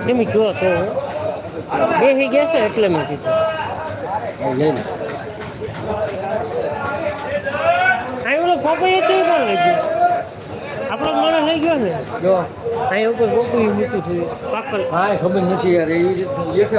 તમે જો તો બેસી ગયા છે એટલે મેં કીધું. લઈ લે અહીં ઓલો પપૈયા તે પણ લઈ ગયો. આપણો માણસ લઈ ગયો ને? જો. અહીં ઉપર પપૈયું મૂક્યું છે. પાકર હા ખબર નથી યાર એવી રીતે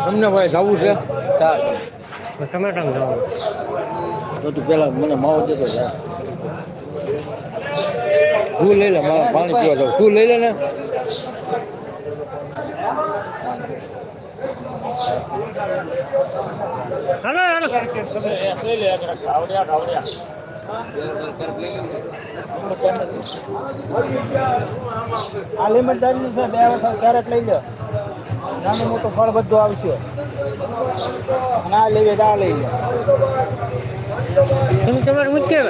તમને ભાઈ જવું છે પી ટમેટા જવાનું તો તું પેલા મને માવો દેતો યાર તું લઈ લે મારે પાણી પીવા જાવ તું લઈ લે ને હાલો હાલો આ લીંબનદારીનું છે બે વર્ષ ક્યારેક લઈ લો. નાનું મોટું ફળ બધું આવશે. ના લેવી તો લઈ લે. તમે તમારે મૂકી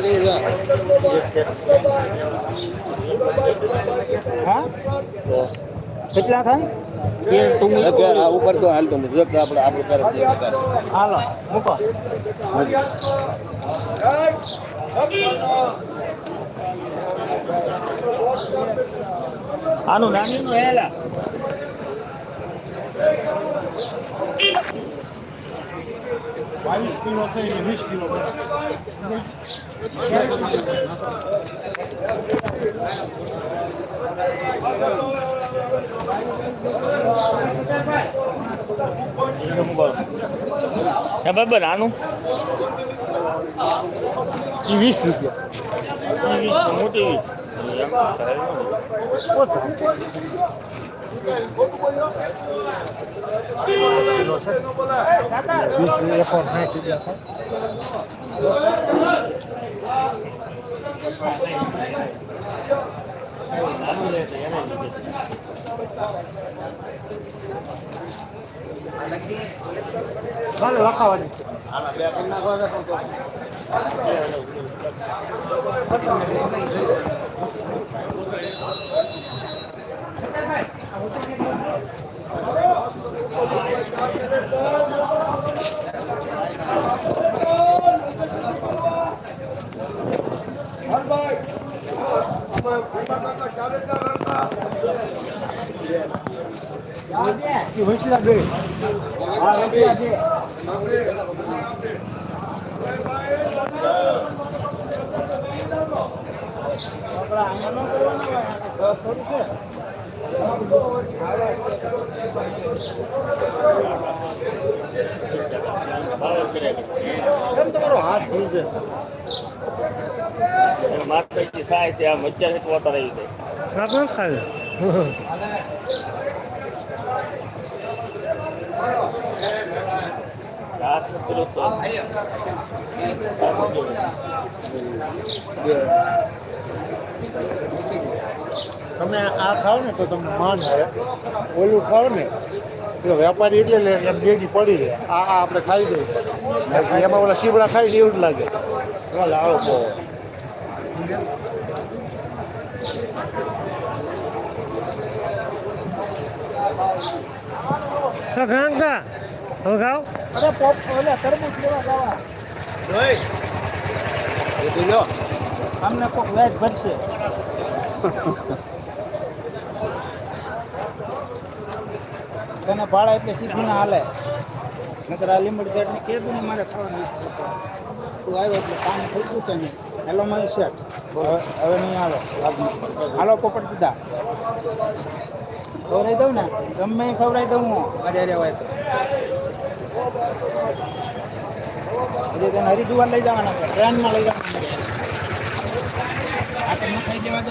હા? કેટલા થાય? આ ઉપર તો હાલતો નથી જો કે આપણે આપણું કરે હાલો મૂકો. આનું નાનીનું હેલા. બાવીસ કિલો થઈ વીસ કિલો હે બરાબર આનું એ વીસ રૂપિયા. એ વીસ મોટી ભલે લખાવાની એ હોશિયાર બે હા હોશિયાર છે આપણે આમાં ન કરવાનું હોય, આમાં થોડું છે કેમ તમારો હાથ ભૂલ છે? માતાજી સાય છે આમ અત્યારે જ વોટર આવી જાય આપણે ખાવી ચારસો કિલો તો. તમે આ ખાવ ને તો તમને માન આવે ઓલું ખાવ ને એટલે વેપારી એટલે લે એમ બેગી પડી રહે આ આ આપણે ખાઈ દઈએ. એમાં ઓલા શીબડા ખાઈ ને એવું જ લાગે. લાવો ગાંગા હવે ખાઓ અરે પોપ ઓલે તરબૂચ લેવા જવા અમને કોક વેજ ભરશે તને ભાડા એટલે સીધું ના હાલે નકર આ લીંબડી ચટણી કીધું ને મારે ખાવાની તું આવ્યો એટલે કામ થઈ ગયું તને હેલો મારી શેઠ હવે નહીં આવે હાલો પોપટ દીધા ખવડાવી દઉં ને? ગમે ખવડાવી દઉં હું. અરે હોય તો. તને હરિદ્વાર લઈ જવાના ટ્રેનમાં લઈ જવાના આ તમને ખાઈ જવા દે.